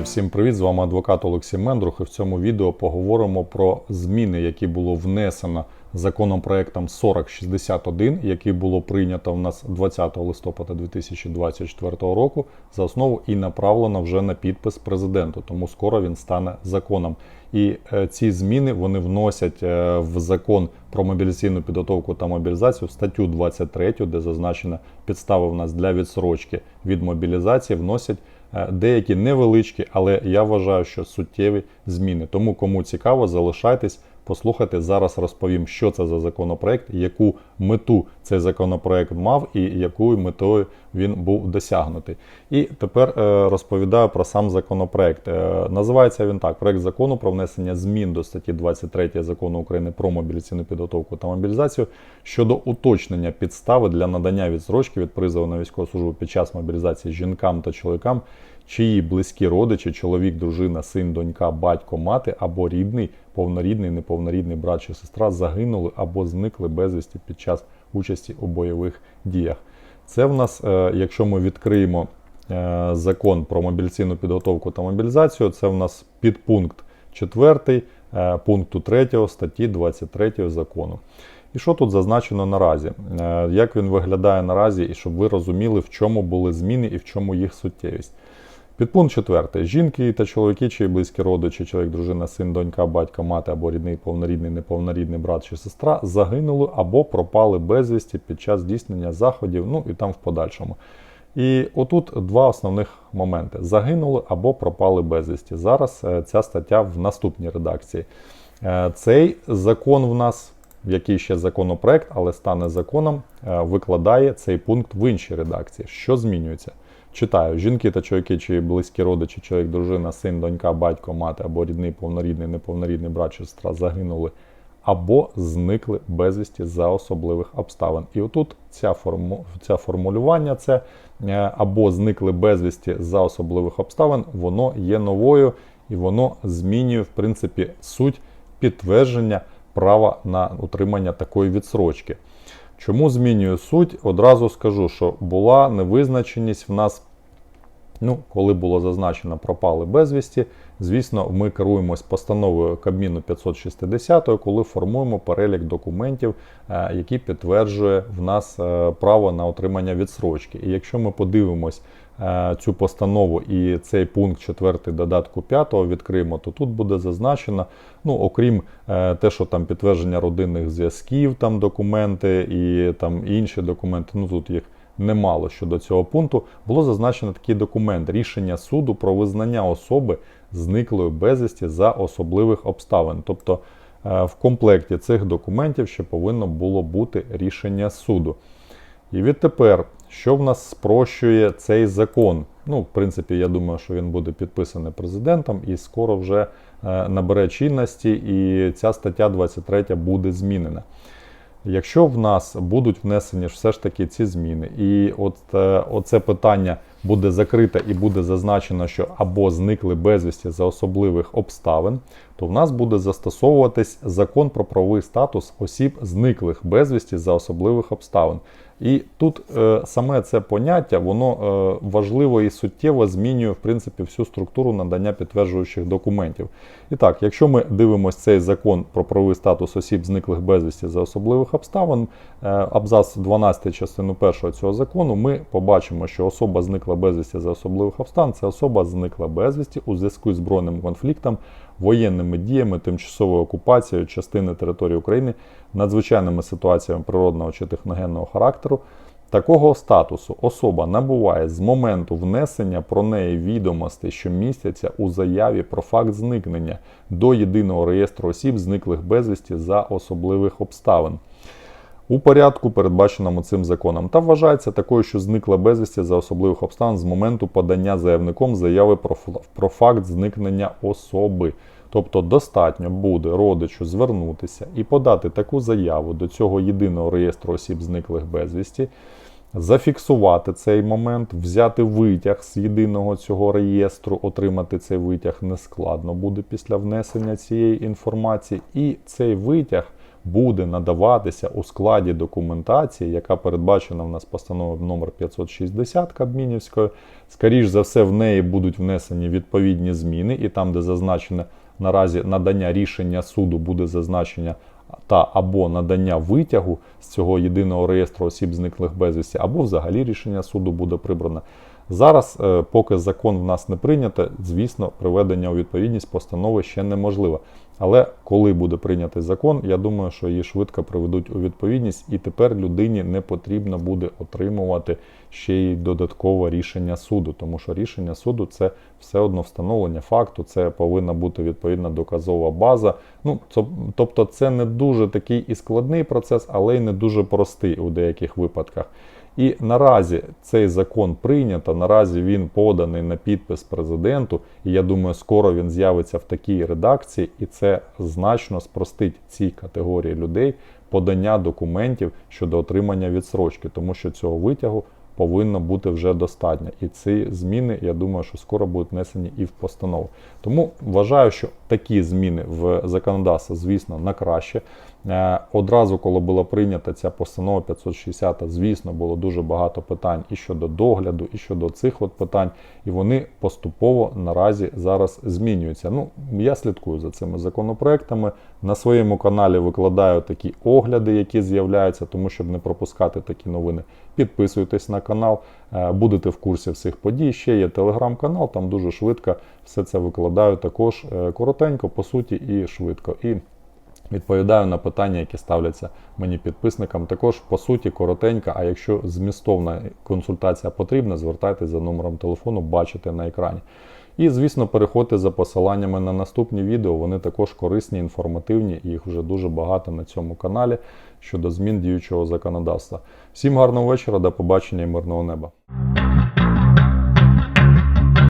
Друзі, всім привіт! З вами адвокат Олексій Мендрух. І в цьому відео поговоримо про зміни, які було внесено законопроектом 4061, який було прийнято в нас 20 листопада 2024 року за основу і направлено вже на підпис президенту. Тому скоро він стане законом. І е, ці зміни вони вносять е, в закон про мобілізаційну підготовку та мобілізацію статтю 23, де зазначено підстави в нас для відсрочки від мобілізації, вносять деякі невеличкі, але я вважаю, що суттєві зміни. Тому кому цікаво, залишайтесь. Послухайте, зараз розповім, що це за законопроект, яку мету цей законопроект мав і якою метою він був досягнутий. І тепер е, розповідаю про сам законопроект. Е, називається він так: проект закону про внесення змін до статті 23 закону України про мобілізаційну підготовку та мобілізацію щодо уточнення підстави для надання відсрочки від призову на військову службу під час мобілізації жінкам та чоловікам, чиї близькі родичі, чоловік, дружина, син, донька, батько, мати або рідний, повнорідний, неповнорідний брат чи сестра загинули або зникли безвісті під час участі у бойових діях. Це в нас, е, якщо ми відкриємо е, закон про мобілізаційну підготовку та мобілізацію, це в нас підпункт 4 е, пункту 3 статті 23 закону. І що тут зазначено наразі? Як він виглядає наразі, і щоб ви розуміли, в чому були зміни і в чому їх суттєвість. Підпункт 4. Жінки та чоловіки, чиї близькі родичі, чоловік, дружина, син, донька, батько, мати або рідний, повнорідний, неповнорідний брат чи сестра загинули або пропали безвісті під час здійснення заходів, ну і там в подальшому. І отут два основних моменти: загинули або пропали безвісті. Зараз е, ця стаття в наступній редакції. Е, цей закон в нас, який ще законопроект, але стане законом, е, викладає цей пункт в іншій редакції. Що змінюється? Читаю, жінки та чоловіки, чи близькі родичі, чоловік, дружина, син, донька, батько, мати або рідний, повнорідний, неповнорідний брат чи сестра загинули або зникли безвісті за особливих обставин. І отут ця форму, ця формулювання, це е, або зникли безвісті за особливих обставин, воно є новою і воно змінює, в принципі, суть підтвердження права на утримання такої відсрочки. Чому змінюю суть? Одразу скажу, що була невизначеність в нас, ну, коли було зазначено пропали безвісті. Звісно, ми керуємось постановою Кабміну 560, коли формуємо перелік документів, е, які підтверджує в нас е, право на отримання відсрочки. І якщо ми подивимось цю постанову і цей пункт 4 додатку 5 відкриємо, то тут буде зазначено, ну окрім те, що там підтвердження родинних зв'язків, там документи і там інші документи, ну тут їх немало щодо цього пункту, було зазначено такий документ рішення суду про визнання особи зниклої безвісті за особливих обставин. Тобто е, в комплекті цих документів ще повинно було бути рішення суду. І відтепер, що в нас спрощує цей закон? Ну, в принципі, я думаю, що він буде підписаний президентом і скоро вже е, набере чинності, і ця стаття 23 буде змінена. Якщо в нас будуть внесені все ж таки ці зміни, і от е, оце питання буде закрите і буде зазначено, що або зникли безвісті за особливих обставин, то в нас буде застосовуватись закон про правовий статус осіб, зниклих безвісті за особливих обставин. І тут е, саме це поняття, воно е, важливо і суттєво змінює в принципі всю структуру надання підтверджуючих документів. І так, якщо ми дивимося цей закон про правовий статус осіб, зниклих безвісті за особливих обставин, е, абзац 12 частину 1 цього закону, ми побачимо, що особа зникла безвісті за особливих обставин це особа зникла безвісті у зв'язку з збройним конфліктом, воєнними діями, тимчасовою окупацією частини території України, надзвичайними ситуаціями природного чи техногенного характеру. Такого статусу особа набуває з моменту внесення про неї відомостей, що містяться у заяві про факт зникнення до єдиного реєстру осіб, зниклих безвісті за особливих обставин. У порядку, передбаченому цим законом, та вважається такою, що зникла безвісті за особливих обставин з моменту подання заявником заяви про, про факт зникнення особи. Тобто достатньо буде родичу звернутися і подати таку заяву до цього єдиного реєстру осіб, зниклих безвісті, зафіксувати цей момент, взяти витяг з єдиного цього реєстру, отримати цей витяг нескладно буде після внесення цієї інформації, і цей витяг буде надаватися у складі документації, яка передбачена в нас постановою номер 560 Кабмінівської. Скоріш за все, в неї будуть внесені відповідні зміни, і там, де зазначено наразі надання рішення суду, буде зазначення та або надання витягу з цього єдиного реєстру осіб зниклих безвісті, або взагалі рішення суду буде прибране. Зараз, е, поки закон в нас не прийнято, звісно, приведення у відповідність постанови ще неможливо. Але коли буде прийнятий закон, я думаю, що її швидко приведуть у відповідність, і тепер людині не потрібно буде отримувати ще й додаткове рішення суду, тому що рішення суду це все одно встановлення факту, це повинна бути відповідна доказова база. Ну тобто, це не дуже такий і складний процес, але й не дуже простий у деяких випадках. І наразі цей закон прийнято, наразі він поданий на підпис президенту, і я думаю, скоро він з'явиться в такій редакції, і це значно спростить цій категорії людей подання документів щодо отримання відсрочки, тому що цього витягу повинно бути вже достатньо. І ці зміни, я думаю, що скоро будуть внесені і в постанову. Тому вважаю, що такі зміни в законодавство, звісно, на краще. Е, Одразу, коли була прийнята ця постанова 560, звісно, було дуже багато питань і щодо догляду, і щодо цих от питань, і вони поступово наразі зараз змінюються. Ну, я слідкую за цими законопроектами. На своєму каналі викладаю такі огляди, які з'являються, тому щоб не пропускати такі новини. Підписуйтесь на канал, е, будете в курсі всіх подій. Ще є телеграм-канал, там дуже швидко все це викладаю також е, коротенько, по суті, і швидко. І відповідаю на питання, які ставляться мені підписникам. Також по суті коротенько. А якщо змістовна консультація потрібна, звертайтеся за номером телефону, бачите на екрані. І, звісно, переходьте за посиланнями на наступні відео. Вони також корисні, інформативні, і їх вже дуже багато на цьому каналі щодо змін діючого законодавства. Всім гарного вечора, до побачення і мирного неба.